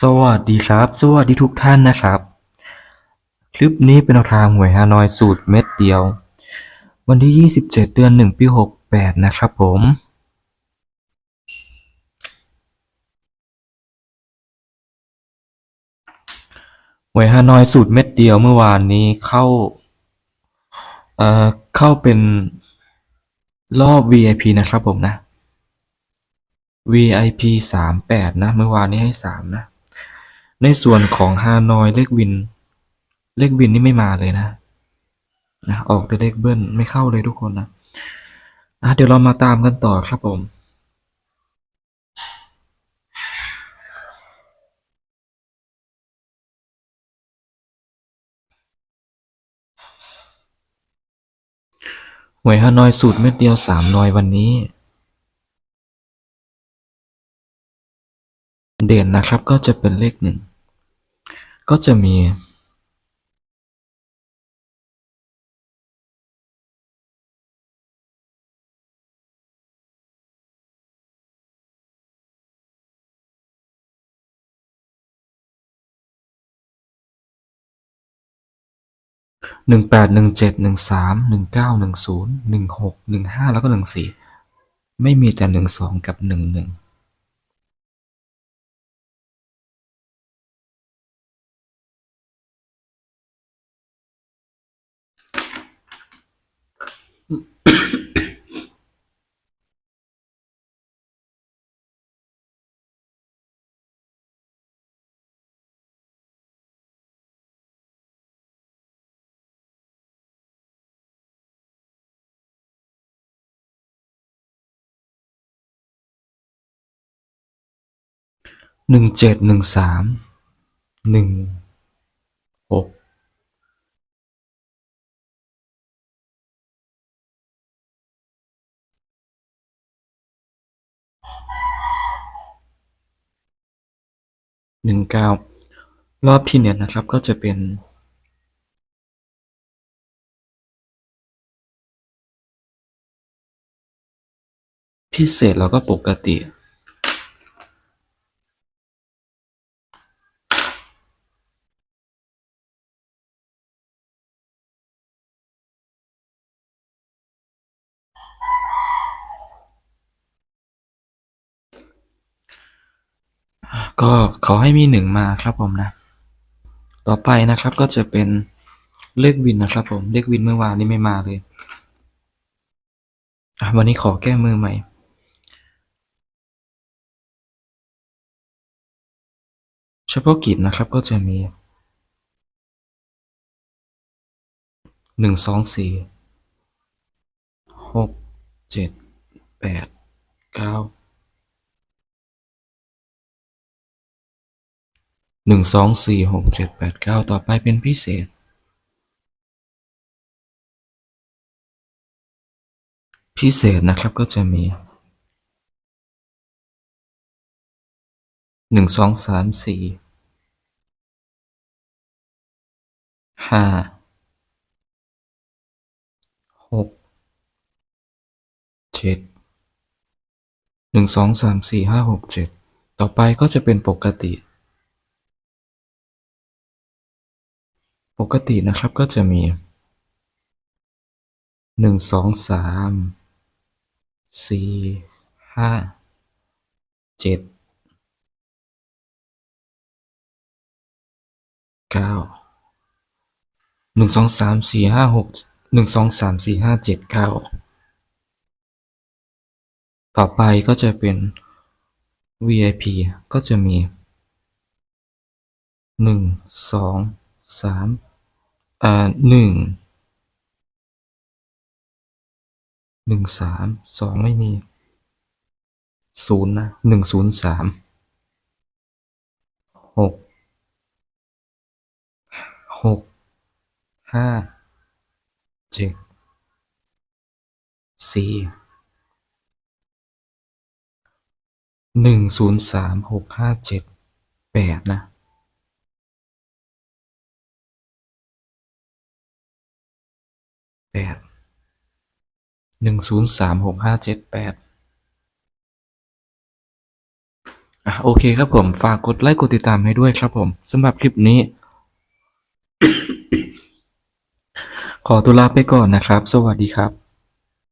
สวัสดีครับ สวัสดีทุกท่านนะครับ คลิปนี้เป็นแนวทางหวยฮานอยสูตรเม็ดเดียว วันที่ 27 เดือน 1 ปี 68 นะครับผม หวยฮานอยสูตรเม็ดเดียวเมื่อวานนี้เข้า เอ่อ เข้าเป็นรอบ VIP นะครับผมนะ VIP สามแปดนะ เมื่อวานนี้ให้สามนะ ในส่วนของฮานอยเลขวิน เลขวินนี่ไม่มาเลยนะนะออกแต่เลขเบิ้ลไม่เข้าเลยทุกคนนะอะเดี๋ยวเรามาตามกันต่อครับผมหวยฮานอยสูตรเม็ดเดียวสามนอยวันนี้ เด่นนะครับก็จะเป็นเลขหนึ่ง ก็จะมีหนึ่งแปดหนึ่งเจ็ดหนึ่งสามหนึ่งเก้าหนึ่งศูนย์หนึ่งหกหนึ่งห้าแล้วก็หนึ่งสี่ไม่มีแต่หนึ่งสองกับหนึ่งหนึ่ง หนึ่งเจ็ดหนึ่งสามหนึ่งหกหนึ่งเก้ารอบที่เนี่ยนะครับก็จะเป็นพิเศษแล้วก็ปกติ ก็ขอให้มีหนึ่งมาครับผมนะ ต่อไปนะครับก็จะเป็นเลขวินนะครับ ผมเลขวินเมื่อวานนี้ไม่มาเลยวันนี้ขอแก้มือใหม่เฉพาะกิจนะครับก็จะมีหนึ่งสองสี่หกเจ็ดแปด หนึ่งสองสี่หกเจ็ดแปดเก้าต่อไปเป็นพิเศษ พิเศษนะครับก็จะมีหนึ่งสองสามสี่ห้าหกเจ็ดหนึ่งสองสามสี่ห้าหกเจ็ดต่อไปก็จะเป็นปกติ ปกตินะครับก็จะมี หนึ่ง สอง สาม สี่ ห้า เจ็ด เก้า หนึ่ง สอง สาม สี่ ห้า หก หนึ่ง สอง สาม สี่ ห้า เจ็ด เก้า ต่อไปก็จะเป็น VIP ก็จะมี หนึ่ง สองสาม อ่าหนึ่งหนึ่งสามสองไม่มีศูนย์นะหนึ่งศูนย์สามหกหกห้าเจ็ดสี่หนึ่งศูนย์สามหกห้าเจ็ดแปดนะ ปดหนึ่งศูนย์สามหกห้าเจ็ดแปดอะโอเคครับผม ฝากกดไลค์กดติดตามให้ด้วยครับผมสำหรับคลิปนี้ ขอตัวลาไปก่อนนะครับ สวัสดีครับ